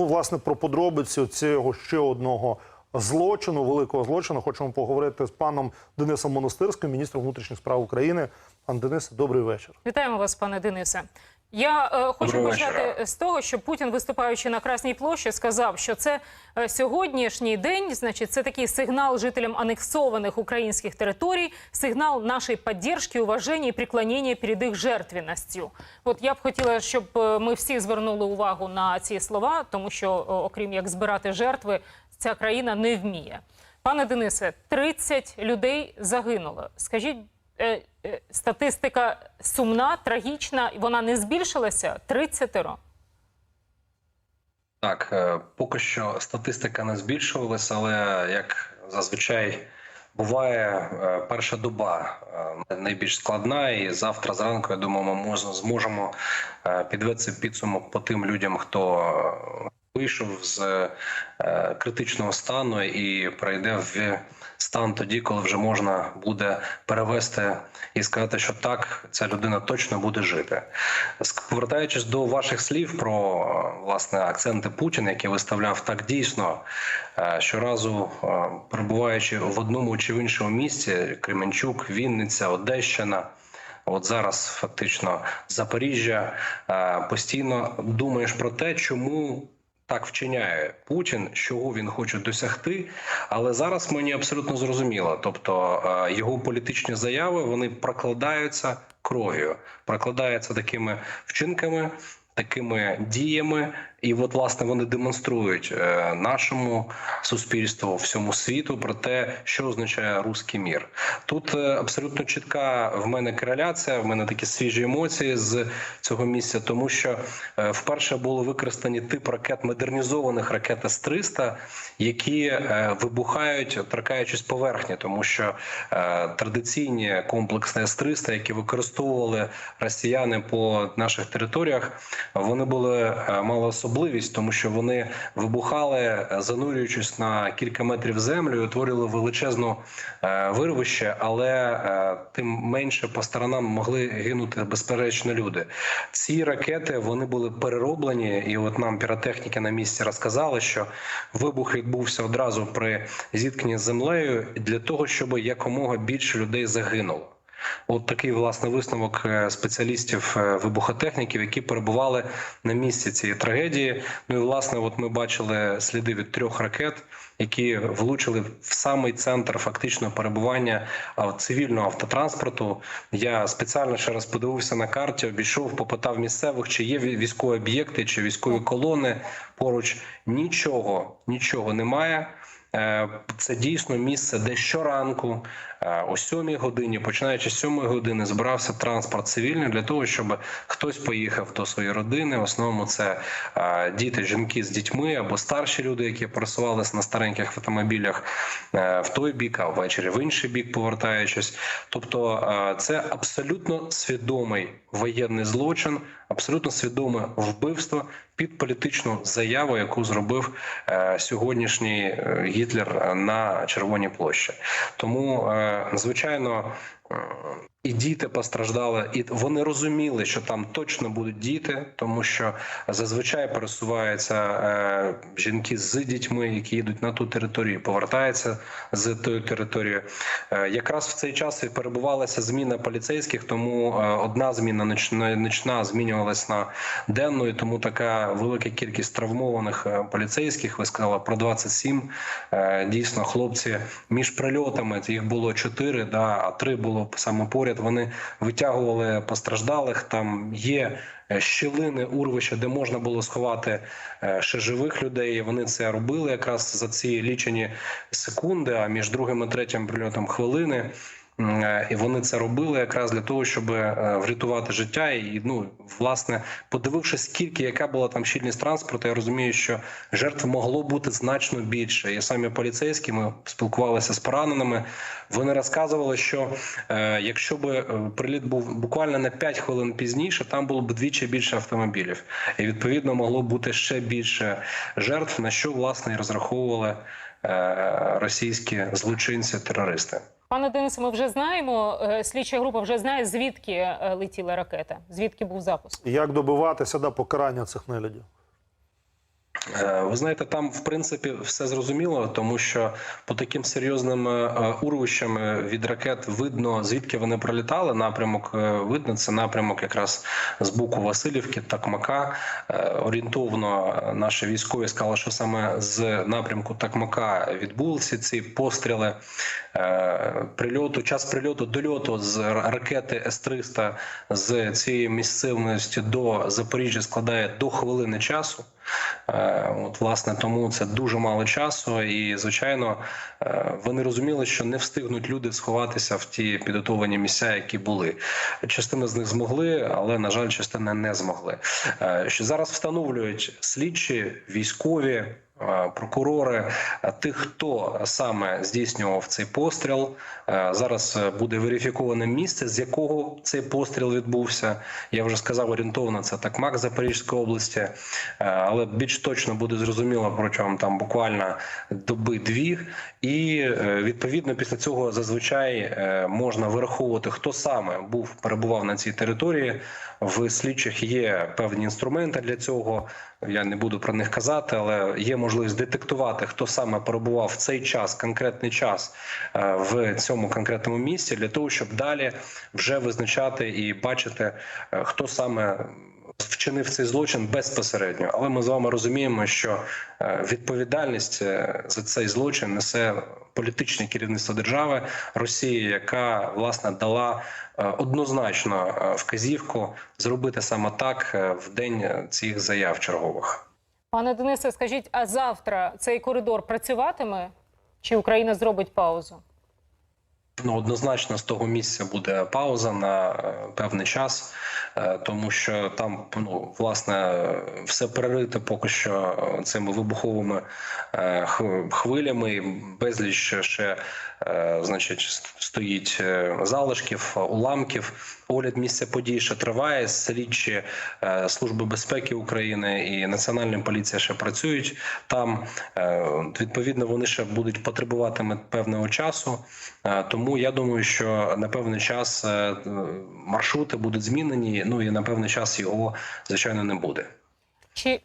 Ну, власне, про подробиці цього ще одного злочину, великого злочину, хочемо поговорити з паном Денисом Монастирським, міністром внутрішніх справ України. Пан Денис, добрий вечір. Вітаємо вас, пане Денисе. Я е, хочу почати вечора. з того, що Путін, виступаючи на Красній площі, сказав, що це е, сьогоднішній день, значить, це такий сигнал жителям анексованих українських територій, сигнал нашої підтримки, уваження і преклонення перед їх жертвенностью. От я б хотіла, щоб е, ми всі звернули увагу на ці слова, тому що, окрім як збирати жертви, ця країна не вміє. Пане Денисе, 30 людей загинуло. Скажіть, статистика сумна, трагічна, вона не збільшилася? 30 Так, е, поки що статистика не збільшувалася, але як зазвичай буває, е, перша доба е, найбільш складна, і завтра зранку, я думаю, ми зможемо е, підвести підсумок по тим людям, хто е, вийшов з е, критичного стану і прийде в стан тоді, коли вже можна буде перевести і сказати, що так, ця людина точно буде жити. Повертаючись до ваших слів про е, власне акценти Путіна, які виставляв так дійсно, е, щоразу е, перебуваючи в одному чи в іншому місці, Кременчук, Вінниця, Одещина. От зараз фактично Запоріжжя е, постійно думаєш про те, чому так вчиняє Путін, чого він хоче досягти. Але зараз мені абсолютно зрозуміло. Тобто е, його політичні заяви вони прокладаються кров'ю, прокладаються такими вчинками. Такими діями, і от власне вони демонструють е, нашому суспільству, всьому світу про те, що означає руський мір. Тут е, абсолютно чітка в мене кореляція, в мене такі свіжі емоції з цього місця, тому що е, вперше були використані тип ракет модернізованих ракет С-300, які е, вибухають, торкаючись поверхні, тому що традиційні комплекси С-300, які використовували росіяни по наших територіях, вони були мали особливість, тому що вони вибухали, е, занурюючись на кілька метрів землю, і утворювали величезну е, вирвище, але е, тим менше по сторонам могли гинути безперечно люди. Ці ракети вони були перероблені, і от нам піротехніки на місці розказали, що вибух відбувся одразу при зіткненні з землею для того, щоб якомога більше людей загинуло. От такий власне висновок е, спеціалістів е, вибухотехніків, які перебували на місці цієї трагедії. Ну і власне, от ми бачили сліди від трьох ракет, які влучили в самий центр фактично перебування цивільного автотранспорту. Я спеціально ще раз подивився на карті, обійшов, попитав місцевих, чи є військові об'єкти, чи військові колони поруч. Нічого, нічого немає. Е, Це дійсно місце, де щоранку е, о 7 годині, починаючи з 7 години, збирався транспорт цивільний для того, щоб хтось поїхав до своєї родини. В основному це е, діти, жінки з дітьми або старші люди, які пересувалися на стареньких автомобілях в той бік, а ввечері в інший бік, повертаючись. Тобто, це абсолютно свідомий воєнний злочин, абсолютно свідоме вбивство під політичну заяву, яку зробив е, сьогоднішній е, Гітлер на Червоній площі. Тому, е, звичайно. Е, І діти постраждали, і вони розуміли, що там точно будуть діти, тому що зазвичай пересуваються е, жінки з дітьми, які їдуть на ту територію, повертаються з тої території. Е, якраз в цей час і перебувалася зміна поліцейських, тому одна зміна ночна змінювалась на денну, і тому така велика кількість травмованих поліцейських. Ви сказали про 27. Е, Дійсно, хлопці між прильотами їх було 4, да, а 3 було саме поряд. Вони витягували постраждалих. Там є е, щілини урвища, де можна було сховати е, ще живих людей. Вони це робили якраз за ці лічені секунди. А між другим і третім прильотом хвилини. Е, І вони це робили якраз для того, щоб е, врятувати життя. І ну власне, подивившись, скільки яка була там щільність транспорту, я розумію, що жертв могло бути значно більше. І самі поліцейські ми спілкувалися з пораненими. Вони розказували, що е, якщо би е, приліт був буквально на 5 хвилин пізніше, там було б двічі більше автомобілів, і відповідно могло бути ще більше жертв, на що власне і розраховували російські злочинці терористи. Пане Денисе, ми вже знаємо, е, слідча група вже знає, звідки е, летіла ракета, звідки був запуск. Як добиватися до покарання цих нелюдів? Е, Ви знаєте, там в принципі все зрозуміло, тому що по таким серйозним е, е, урвищам від ракет видно звідки вони пролітали. Напрямок видно. Це напрямок якраз з боку Васильівки, Такмака. Орієнтовно наші військові сказали, що саме з напрямку Такмака відбулися ці постріли. Прильоту, час прильоту дольоту з ракети С-300 з цієї місцевості до Запоріжжя складає до хвилини часу. Е, От, власне, тому це дуже мало часу, і звичайно, е, вони розуміли, що не встигнуть люди сховатися в ті підготовлені місця, які були. Частина з них змогли, але на жаль, частина не змогли. Е, Що зараз встановлюють слідчі, військові. Е, Прокурори е, тих, хто саме здійснював цей постріл, Е, зараз буде верифіковане місце, з якого цей постріл відбувся. Я вже сказав орієнтовно, це Такмак Запорізької області, але більш точно буде зрозуміло протягом там буквально доби дві. І відповідно після цього зазвичай можна вираховувати, хто саме був перебував на цій території. В слідчих є певні інструменти для цього. Я не буду про них казати, але є можливість детектувати, хто саме перебував в цей час, конкретний час е, в цьому конкретному місці, для того, щоб далі вже визначати і бачити, е, хто саме вчинив цей злочин безпосередньо. Але ми з вами розуміємо, що е, відповідальність за цей злочин несе політичне керівництво держави Росії, яка власне дала однозначно вказівку зробити саме так в день цих заяв чергових. Пане Денисе, скажіть, а завтра цей коридор працюватиме? Чи Україна зробить паузу? Ну, однозначно з того місця буде пауза на е, певний час, е, тому що там ну власне все перерите поки що е, цими вибуховими хвилями. Безліч ще значить стоїть залишків, уламків. Огляд місця подій ще триває. Слідчі служби безпеки України і Національна поліція ще працюють там. Відповідно, вони ще будуть потребуватиме певного часу. Е, Тому я думаю, що на певний час е, маршрути будуть змінені. Ну і на певний час його звичайно не буде. Чи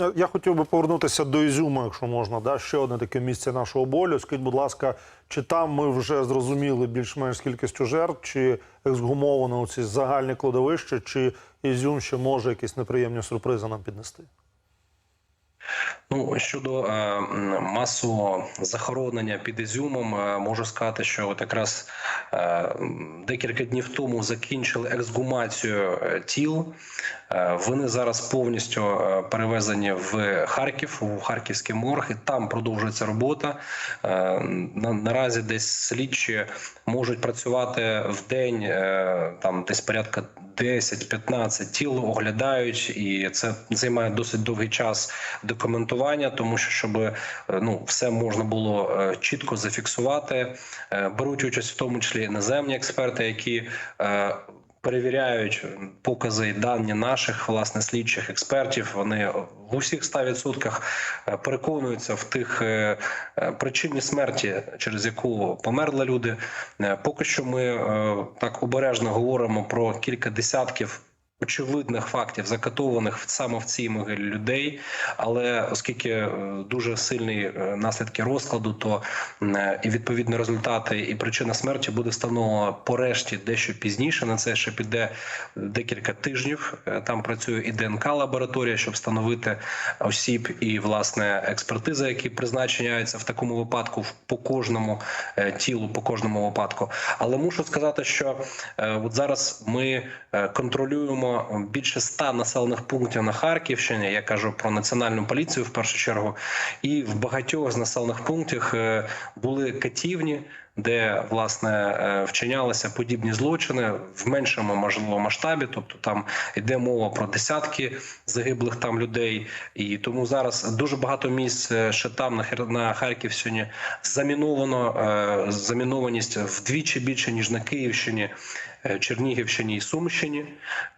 Е, Я хотів би повернутися до Ізюма, якщо можна. Да? Ще одне таке місце нашого болю. Скажіть, будь ласка, чи там ми вже зрозуміли більш-менш кількістю жертв, чи ексгумовано ці загальні кладовища, чи Ізюм ще може якісь неприємні сюрпризи нам піднести? Ну щодо е, масового захоронення під Ізюмом, е, можу сказати, що от якраз е, декілька днів тому закінчили ексгумацію е, тіл. Е, Вони зараз повністю е, перевезені в Харків, у Харківський морг, і там продовжується робота. Е, на- Наразі десь слідчі можуть працювати в день, е, там десь порядка 10-15 тіл оглядають, і це займає досить довгий час документування, тому що щоб е, ну все можна було е, чітко зафіксувати. Е, Беруть участь в тому числі іноземні експерти, які перевіряють покази і дані наших власне слідчих експертів. Вони в усіх 100% е, переконуються в тих причині смерті, через яку померли люди. Поки що ми так обережно говоримо про кілька десятків. Очевидних фактів закатованих саме в цій могилі людей, але оскільки е, дуже сильні е, наслідки розкладу, то е, і відповідні результати і причина смерті буде встановлена по решті дещо пізніше. На це ще піде декілька тижнів. Там працює і ДНК лабораторія, щоб встановити осіб, і власне експертиза, які призначаються в такому випадку по кожному тілу, по кожному випадку. Але мушу сказати, що от зараз ми е, контролюємо більше ста населених пунктів на Харківщині. Я кажу про національну поліцію в першу чергу, і в багатьох з населених пунктів е, були катівні. Де власне е, вчинялися подібні злочини в меншому можливо масштабі, тобто там йде мова про десятки загиблих там людей, і тому зараз дуже багато місць е, ще там на Харківщині заміновано замінованість вдвічі більше ніж на Київщині. Е, Чернігівщині і Сумщині,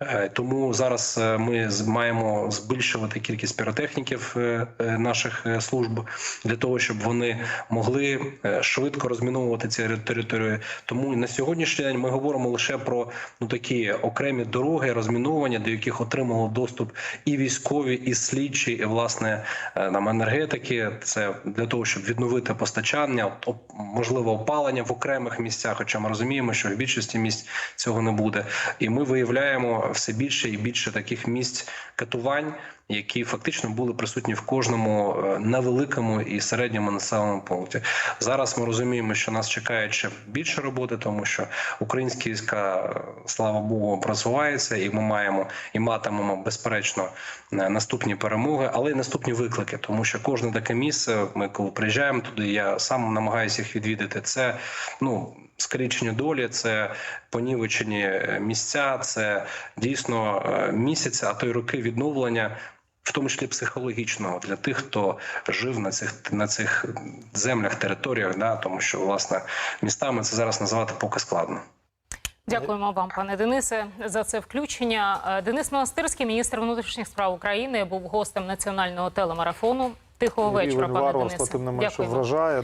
Е, тому зараз е, ми маємо збільшувати кількість піротехніків наших служб для того, щоб вони могли швидко розміновувати ці території. Тому на сьогоднішній день ми говоримо лише про ну такі окремі дороги, розмінування, до яких отримали доступ і військові, і слідчі, і власне нам енергетики. Це для того, щоб відновити постачання, можливо, опалення в окремих місцях. Хоча ми розуміємо, що в більшості місць цього не буде. І ми виявляємо все більше і більше таких місць катувань, які фактично були присутні в кожному е, невеликому і середньому населеному пункті. Зараз ми розуміємо, що нас чекає ще більше роботи, тому що українські війська, е, слава Богу, просуваються, і ми маємо і матимемо безперечно е, наступні перемоги, але й наступні виклики, тому що кожне таке місце, ми коли приїжджаємо туди, я сам намагаюся їх відвідати. Це ну. Скрічені долі, це понівечені е, місця, це дійсно е, місяці, а то й роки відновлення, в тому числі психологічного для тих, хто жив на цих на цих землях, територіях, да, тому що власне містами це зараз називати поки складно. Дякуємо вам, пане Денисе, за це включення. Е, Денис Монастирський, міністр внутрішніх справ України, був гостем національного телемарафону. Тихого вечора, пане Денисе. не менше, Дякую вражає.